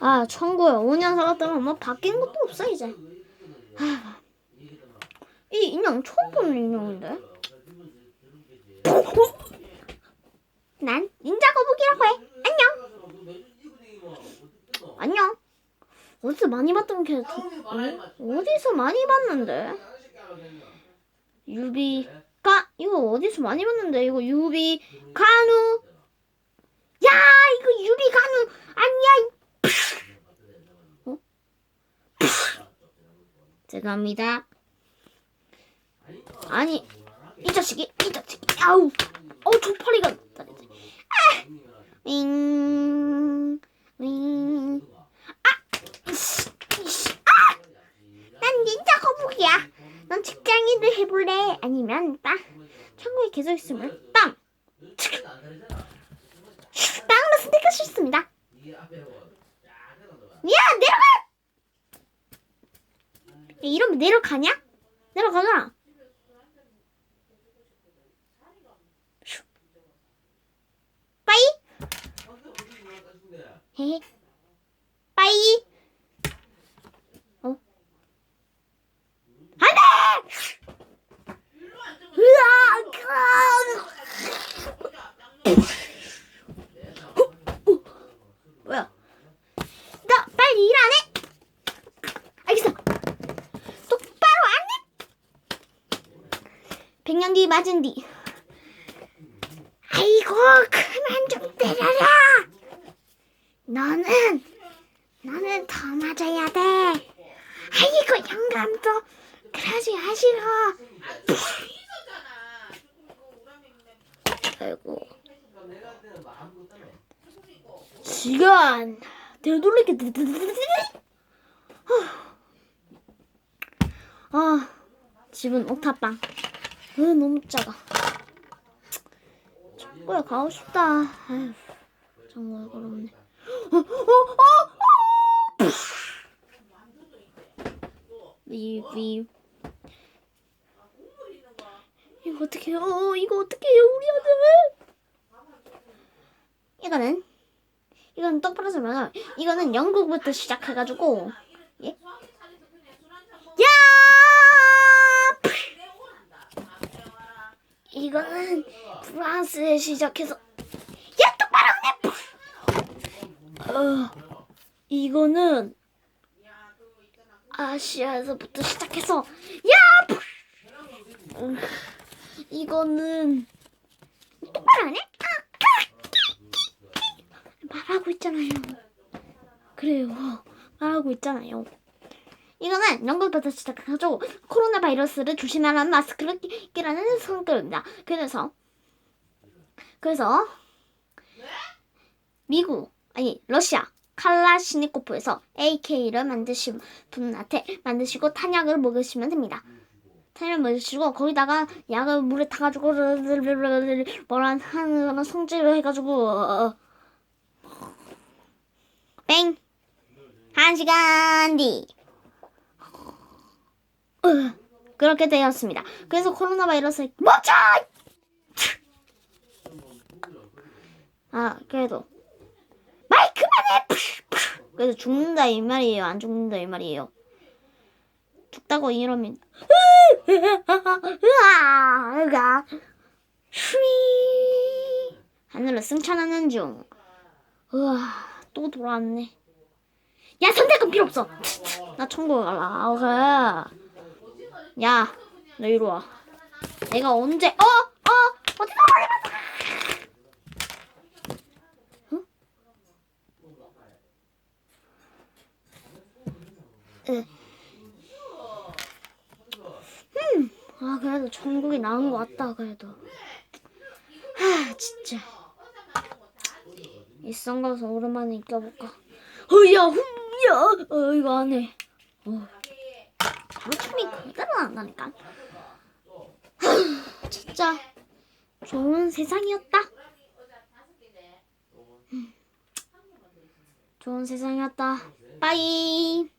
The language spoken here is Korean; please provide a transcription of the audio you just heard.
아, 천구에 5년 살았다면 뭐 바뀐 것도 없어 이제. 아, 이 인형 처음 보는 인형인데. 난 닌자 거북이라고 해. 안녕. 안녕. 어디서 많이 봤던 캐릭터? 어? 어디서 많이 봤는데? 유비 가 이거 어디서 많이 봤는데 이거 유비 간우 야 이거 유비 간우 아니야? 죄송합니다. 아니 이 자식이 이 자식이. 아우. 어 조파리가 다르지 윙윙. 아! 이씨, 이씨, 아! 난 닌자 거북이야. 넌 직장인을 해볼래? 아니면 빵. 천국에 계속 있으면 빵. 빵으로 선택할 수 있습니다. 야 내려가 야, 이러면 내려가냐? 내려가잖아. 슉. 빠이. 빠이. 어? 안 돼! 으아 뭐야 너 빨리 일 안 해? 알겠어 똑바로 안 해? 백년 뒤 맞은 뒤 아이고 그만 좀 때려라. 너는 너는 더 맞아야 돼. 아이고 영감도 그러지 마시고. 아이고. 시간. 되돌리기 아 집은 옥탑방 으 너무 작아 창고에 가고 싶다 아휴 정말 그렇네 어, 어, 어, 어! 이거 어떻게? 어, 이거 어떻게 해요? 우리 아들 이거는 이건 똑바로 설명하면 이거는 영국부터 시작해가지고 예? 야! 이거는 프랑스에 시작해서 야 똑바로 해! 어, 이거는 아시아에서부터 시작해서 야! 음, 이거는 똑바로 안 해? 말하고 있잖아요. 그래요. 말하고 있잖아요. 이거는 영국부터 시작해가지고 코로나 바이러스를 조심하라는 마스크를 끼- 끼라는 성격입니다. 그래서 그래서 미국 아니 러시아 칼라시니코프에서 AK를 만드신 분한테 만드시고 탄약을 먹으시면 됩니다. 탄약을 먹으시고 거기다가 약을 물에 타가지고 뭐란 하는 성질을 해가지고 뺑! 한 시간 뒤. 으, 그렇게 되었습니다. 그래서 코로나 바이러스 멈춰! 아, 그래도 말 그만해! 그래서 죽는다 이 말이에요. 안 죽는다 이 말이에요. 죽다고 이러면 쉬 하늘을 승천하는 중. 우와, 또 돌아왔네. 야, 선택은 필요 없어. 나 천국에 갈라. 아, 그래. 야, 너 이리 와. 내가 언제, 어? 어? 어디서 말해봤 에. 음, 아, 그래도 천국이 나은 것 같다, 그래도. 하, 진짜. 이 선글라스 오랜만에 껴볼까? 어야 흠야 어 이거 안 해. 어. 당첨이 그대로 난다니까. 하, 진짜 좋은 세상이었다. 음. 좋은 세상이었다. 빠이.